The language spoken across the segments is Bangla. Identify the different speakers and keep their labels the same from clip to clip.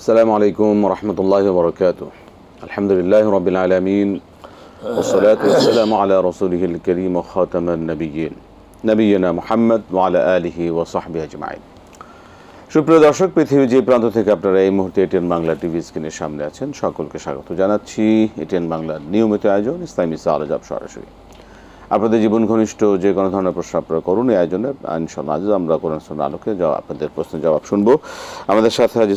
Speaker 1: السلام عليكم ورحمة الله وبركاته الحمد لله رب العالمين والصلاة والسلام على رسوله الكريم وخاتم النبيين نبينا محمد وعلى آله وصحبه أجمعين সুপ্রিয় দর্শক পৃথিবীর যে প্রান্ত থেকে আপনারা এই মুহূর্তে এটিএন বাংলা টিভি স্ক্রিনের সামনে আছেন সকলকে স্বাগত জানাচ্ছি এটিএন বাংলার নিয়মিত আয়োজন ইসলামী আলোজাব সরাসরি আপনাদের জীবন ঘনিষ্ঠ যে কোনো ধরনের প্রশ্ন আপনারা করুন এই আয়োজনে ইনশাল্লাহ আমরা কোরআন সোনা আলোকে আপনাদের প্রশ্নের জবাব শুনব। আমাদের সাথে আজ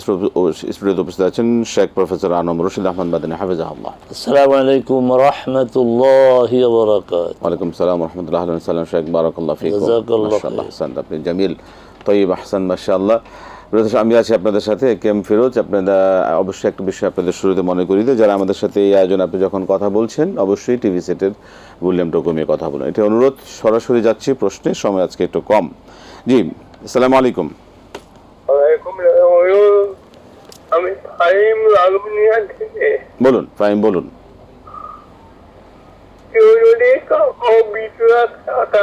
Speaker 1: স্টুডিওতে উপস্থিত আছেন শেখ প্রফেসর আনম রশিদ আহমদ বাদিন
Speaker 2: হাফিজ আহমদ আসসালামু আলাইকুম রহমতুল্লাহ
Speaker 1: ওয়ালাইকুম সালাম রহমতুল্লাহ সালাম শেখ বারাকাল্লাহ ফিক আপনি জামিল। তৈব আহসান মাশাআল্লাহ। আমি আছি আপনাদের সাথে কেম ফিরোজ। আপনাদের অবশ্যই একটা বিষয় আপনাদের শুরুতে মনে করি যারা আমাদের সাথে এই আয়োজন আপনি যখন কথা বলছেন অবশ্যই টিভি সেটের ভলিউমটা কমিয়ে কথা বলুন। এটা অনুরোধ সরাসরি যাচ্ছি প্রশ্নে সময় আজকে একটু কম। জি আসসালামু আলাইকুম।
Speaker 3: আমি থেকে।
Speaker 1: বলুন ফাইম বলুন।
Speaker 3: কেউ যদি কাউকে টাকা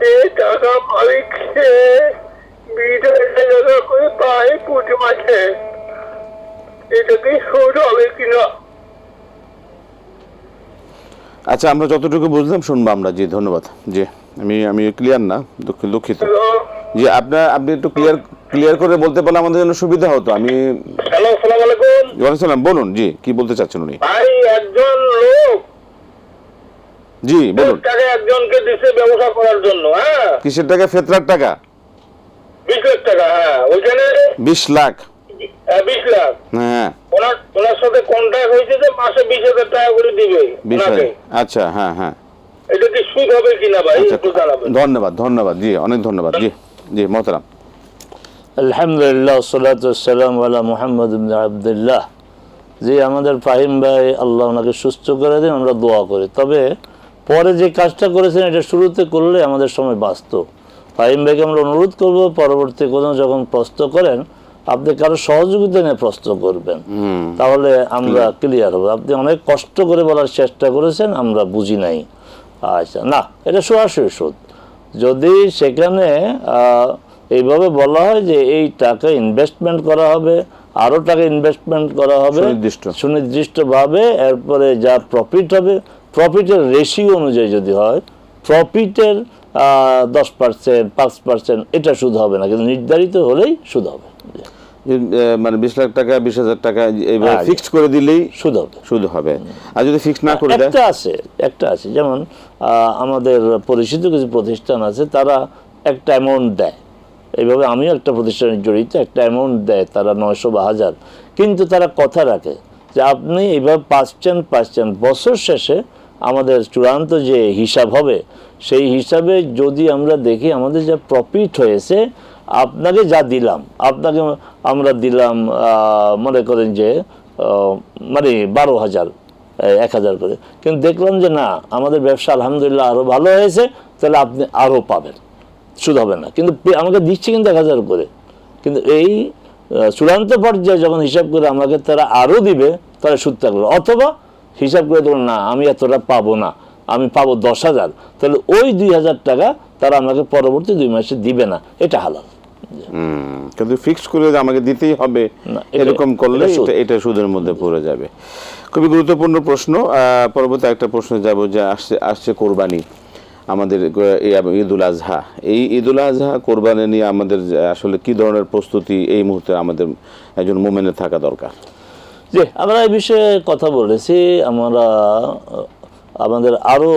Speaker 1: যে
Speaker 3: টাকা পাবে টাকা করে পায় মাসে এটাকে সুদ হবে কিনা?
Speaker 1: আচ্ছা আমরা যতটুকু বুঝলাম শুনব আমরা। জি ধন্যবাদ। জি আমি আমি ক্লিয়ার না দুঃখ- দুঃখিত। জি আপনার আপনি একটু ক্লিয়ার ক্লিয়ার করে বলতে পারলে আমাদের জন্য সুবিধা হতো। আমি
Speaker 3: হ্যালো সালাম আলাইকুম।
Speaker 1: ওয়ালাইকুম সালাম বলুন জি কি বলতে চাচ্ছেন উনি?
Speaker 3: ভাই একজন
Speaker 1: জি বলুন।
Speaker 3: টাকা একজনকে দিছে ব্যবসা করার জন্য হ্যাঁ।
Speaker 1: কিসের টাকা? ফেতরার টাকা?
Speaker 3: 20 লাখ টাকা হ্যাঁ। ওইখানে
Speaker 1: 20 লাখ।
Speaker 3: হ্যাঁ,
Speaker 1: হ্যাঁ।
Speaker 3: ওনার সাথে টাকা করে দিবে
Speaker 1: আচ্ছা, হ্যাঁ হ্যাঁ।
Speaker 3: এটা কি সুদ হবে কিনা ভাই?
Speaker 1: আচ্ছা, ধন্যবাদ ধন্যবাদ। জি অনেক ধন্যবাদ। জি জি
Speaker 2: আব্দুল্লাহ। যে আমাদের ফাহিম ভাই আল্লাহ ওনাকে সুস্থ করে দিন আমরা দোয়া করি। তবে পরে যে কাজটা করেছেন এটা শুরুতে করলে আমাদের সময় বাঁচত। ফাহিম ভাইকে আমরা অনুরোধ করব পরবর্তী কোনো যখন প্রশ্ন করেন আপনি কারও সহযোগিতা নিয়ে প্রশ্ন করবেন। তাহলে আমরা ক্লিয়ার হব। আপনি অনেক কষ্ট করে বলার চেষ্টা করেছেন আমরা বুঝি নাই। আচ্ছা না এটা সরাসরি সুদ। যদি সেখানে আহ, এইভাবে বলা হয় যে এই টাকা ইনভেস্টমেন্ট করা হবে আরও টাকা ইনভেস্টমেন্ট করা হবে
Speaker 1: সুনির্দিষ্ট।
Speaker 2: সুনির্দিষ্টভাবে এরপরে যা প্রফিট হবে প্রফিটের রেশিও অনুযায়ী যদি হয় প্রফিটের দশ পার্সেন্ট পাঁচ পার্সেন্ট এটা সুদ হবে না কিন্তু নির্ধারিত হলেই সুদ হবে।
Speaker 1: মানে বিশ লাখ টাকা বিশ হাজার টাকা এইভাবে ফিক্সড করে দিলেই
Speaker 2: সুদ হবে।
Speaker 1: সুদ হবে। আর যদি ফিক্স না করে দেয়?
Speaker 2: একটা আছে একটা আছে যেমন আমাদের পরিচিত কিছু প্রতিষ্ঠান আছে তারা একটা অ্যামাউন্ট দেয়। এইভাবে আমিও একটা প্রতিষ্ঠানে জড়িত একটা অ্যামাউন্ট দেয় তারা নয়শো বা হাজার। কিন্তু তারা কথা রাখে যে আপনি এইভাবে পাচ্ছেন পাচ্ছেন বছর শেষে আমাদের চূড়ান্ত যে হিসাব হবে, সেই হিসাবে যদি আমরা দেখি আমাদের যা প্রফিট হয়েছে, আপনাকে যা দিলাম, আপনাকে আমরা দিলাম মনে করেন যে মানে বারো হাজার এক হাজার করে। কিন্তু দেখলাম যে না, আমাদের ব্যবসা আলহামদুলিল্লাহ আরও ভালো হয়েছে, তাহলে আপনি আরও পাবেন। সুদ হবে না। কিন্তু আমাকে দিচ্ছে কিন্তু এক হাজার করে। কিন্তু এই চূড়ান্ত পর্যায়ে যখন হিসাব করে আমাকে তারা আরও দিবে তারা সুদ থাকল। অথবা হিসাব করে দেখল না আমি এতটা পাবো না আমি পাবো দশ হাজার। তাহলে ওই দুই হাজার টাকা তারা আমাকে পরবর্তী দুই মাসে দিবে না এটা হালাল।
Speaker 1: কিন্তু ফিক্সড করে আমাকে দিতেই হবে এরকম করলে
Speaker 2: এটা সুদ।
Speaker 1: এটা- এটা সুদের মধ্যে পড়ে যাবে। খুবই গুরুত্বপূর্ণ প্রশ্ন পরবর্তী একটা প্রশ্ন যাব যে আসছে আসছে কোরবানি আমাদের ঈদুল আজহা। এই ঈদুল আজহা কোরবানি নিয়ে আমাদের আসলে কি ধরনের প্রস্তুতি এই মুহূর্তে আমাদের একজন মোমেনের থাকা দরকার?
Speaker 2: যে আমরা এই বিষয়ে কথা বলেছি। আমরা আমাদের আরও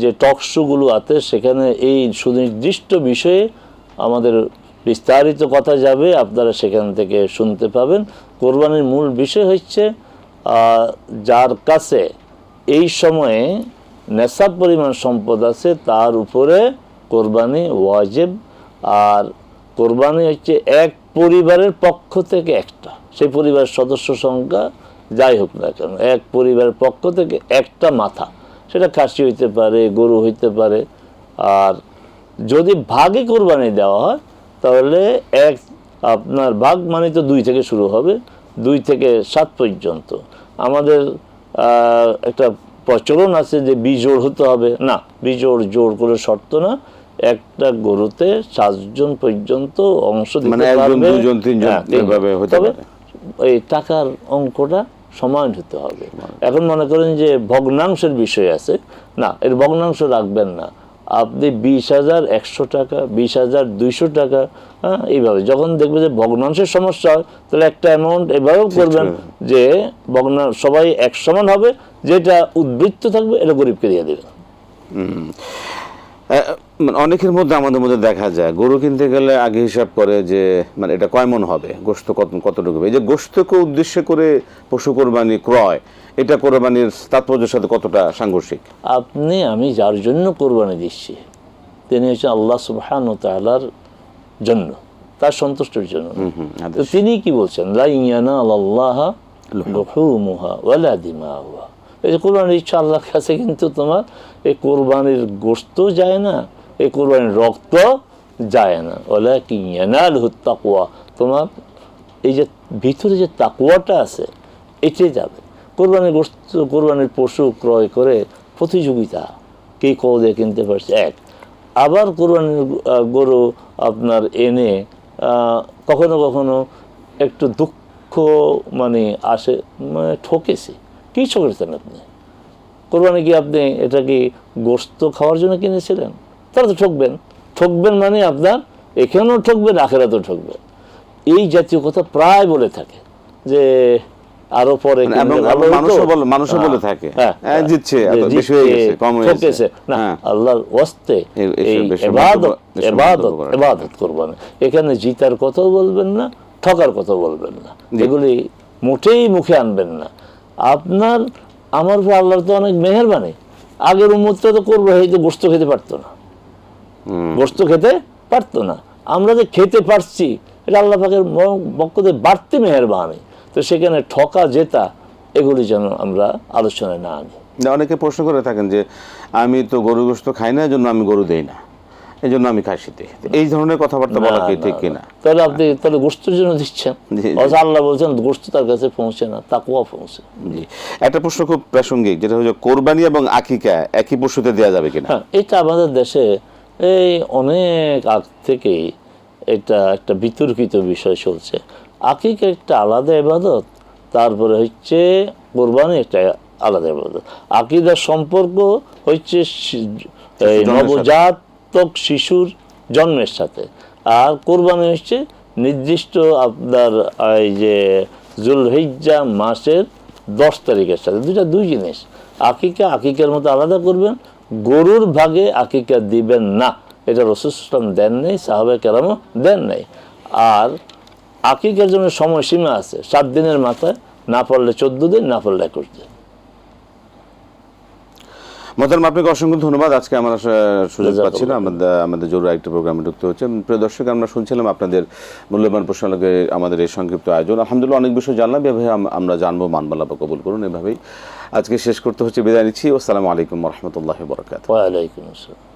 Speaker 2: যে টক শোগুলো আছে, সেখানে এই সুনির্দিষ্ট বিষয়ে আমাদের বিস্তারিত কথা যাবে, আপনারা সেখান থেকে শুনতে পাবেন। কোরবানির মূল বিষয় হচ্ছে যার কাছে এই সময়ে নেশাব পরিমাণ সম্পদ আছে, তার উপরে কোরবানি ওয়াজেব। আর কোরবানি হচ্ছে এক পরিবারের পক্ষ থেকে একটা। সেই পরিবারের সদস্য সংখ্যা যাই হোক না কেন এক পরিবারের পক্ষ থেকে একটা মাথা সেটা খাসি হইতে পারে গরু হইতে পারে আর যদি ভাগে কোরবানি দেওয়া হয় তাহলে এক আপনার ভাগ মানে তো দুই থেকে শুরু হবে দুই থেকে সাত পর্যন্ত। আমাদের একটা প্রচলন আছে যে বিজোড় হতে হবে। না বিজোড় জোর করে শর্ত না একটা গরুতে সাতজন পর্যন্ত অংশ দিতে
Speaker 1: মানে
Speaker 2: পারবে। হ্যাঁ, তবে। এই টাকার অঙ্কটা সমান হতে হবে। এখন মনে করেন যে ভগ্নাংশের বিষয় আছে। না এর ভগ্নাংশ রাখবেন না। আপনি বিশ হাজার একশো টাকা বিশ হাজার দুইশো টাকা হ্যাঁ এইভাবে। যখন দেখবে যে ভগ্নাংশের সমস্যা হয় তাহলে একটা অ্যামাউন্ট এভাবেও করবেন যে ভগ্না সবাই এক সমান হবে যেটা উদ্বৃত্ত থাকবে এটা গরিবকে দিয়ে দেবেন।
Speaker 1: অনেকের মধ্যে আমাদের মধ্যে দেখা যায় গরু কিনতে গেলে আগে হিসাব করে যে মানে এটা কয় মন হবে গোস্ত কত কতটুকু হবে? এই যে গোস্তকে উদ্দেশ্য করে পশু কোরবানি ক্রয় এটা কোরবানির তাৎপর্যের সাথে কতটা সাংঘর্ষিক?
Speaker 2: আপনি আমি যার জন্য কোরবানি দিচ্ছি তিনি হচ্ছেন আল্লাহ সুবহান তালার জন্য তার সন্তুষ্টির জন্য। তিনি কি বলছেন? লা ইয়ানা আল্লাহ লুহুমুহা ওয়ালা দিমাউহা এই যে কোরবানির ইচ্ছা আল্লাহর কাছে কিন্তু তোমার এই কোরবানির গোস্ত যায় না, এই কোরবানির রক্ত যায় না। ওলা কি ইয়ানাল তাকুয়া তোমার এই যে ভিতরে যে তাকুয়াটা আছে, এটাই যাবে। কোরবানির গোস্ত কোরবানির পশু ক্রয় করে প্রতিযোগিতা কে কদে কিনতে পারছে? এক। আবার কোরবানির গরু আপনার এনে কখনো কখনো একটু দুঃখ মানে আসে মানে ঠকেছে। কী ঠকেছেন আপনি কোরবানি কি আপনি এটা কি গোস্ত খাওয়ার জন্য কিনেছিলেন তাহলে তো ঠকবেন ঠকবেন মানে আপনার এখানেও ঠকবেন আখেরাতেও ঠকবেন এই জাতীয় কথা প্রায় বলে থাকে যে আরও পরে
Speaker 1: মানে। মানুষও বলে-
Speaker 2: হ্যাঁ,
Speaker 1: থাকে।
Speaker 2: হ্যাঁ,
Speaker 1: হ্যাঁ, জিতছে, বেশি হয়ে গেছে, কম হয়ে গেছে।
Speaker 2: ঠকেছে। না। আল্লাহর ওয়াস্তে এই
Speaker 1: মন্তব্য-
Speaker 2: এবাদত এবাদত করবেন এখানে জিতার কথাও বলবেন না ঠকার কথা বলবেন না এগুলি মোটেই মুখে আনবেন না আপনার আমার উপর আল্লাহর তো অনেক মেহেরবানি। আগের উন্মতটা তো করব এই তো গোস্ত খেতে পারতো না। গোস্ত খেতে পারতো না। আমরা যে খেতে পারছি এটা আল্লাহ পাকের বক্কতে বাড়তি মেহেরবানি। তো সেখানে ঠকা জেতা এগুলি যেন আমরা আলোচনায় না আনি।
Speaker 1: না, অনেকে প্রশ্ন করে থাকেন যে আমি তো গরু গোস্ত খাই না জন্য আমি গরু দেই না। এই জন্য আমি খাসি দিই এই ধরনের কথাবার্তা বলা কি ঠিক
Speaker 2: না,
Speaker 1: কিনা
Speaker 2: তাহলে আপনি তাহলে গোস্তের জন্য দিচ্ছেন। অথচ আল্লাহ বলছেন গোস্ত তার কাছে পৌঁছে না তাকুয়া পৌঁছে।
Speaker 1: জি। একটা প্রশ্ন খুব প্রাসঙ্গিক যেটা হচ্ছে কোরবানি এবং আকিকা একই পশুতে দেওয়া যাবে কিনা?
Speaker 2: হ্যাঁ এটা আমাদের দেশে এই অনেক আগ থেকেই এটা একটা বিতর্কিত বিষয় চলছে। আকিক একটা আলাদা ইবাদত তারপরে হচ্ছে কোরবানি একটা আলাদা ইবাদত। আকিদার সম্পর্ক হচ্ছে শি- নবজাতক শিশুর জন্মের সাথে। আর কোরবানি হচ্ছে নির্দিষ্ট আপনার এই যে জুলহিজ্জা মাসের দশ তারিখের সাথে। দুইটা দুই জিনিস। আকিকা, আকিকার মতো আলাদা করবেন। গরুর ভাগে আকিকা দিবেন না। এটা রসুলাম দেন নেই সাহাবে কেরামও দেন নেই। আর আকিকার জন্য সময়সীমা আছে সাত দিনের মাথায়, না পারলে চোদ্দ দিন, না পারলে একুশ দিন।
Speaker 1: মোহতারাম আপনাকে অসংখ্য ধন্যবাদ। আজকে আমরা সুযোগ। পাচ্ছি না আমাদের আমাদের জরুরি একটা প্রোগ্রামে ঢুকতে হচ্ছে। প্রিয় দর্শক আমরা শুনছিলাম আপনাদের মূল্যবান প্রসঙ্গে আমাদের এই সংক্ষিপ্ত আয়োজন। আলহামদুলিল্লাহ অনেক বিষয় জানলাম। এভাবে আমরা জানব মানবালা বা কবুল করুন। এভাবেই আজকে শেষ করতে হচ্ছে। বিদায় নিচ্ছি। আসসালামু আলাইকুম রহমতুল্লাহ বরকাত
Speaker 2: ওয়ালাইকুম আসসালাম।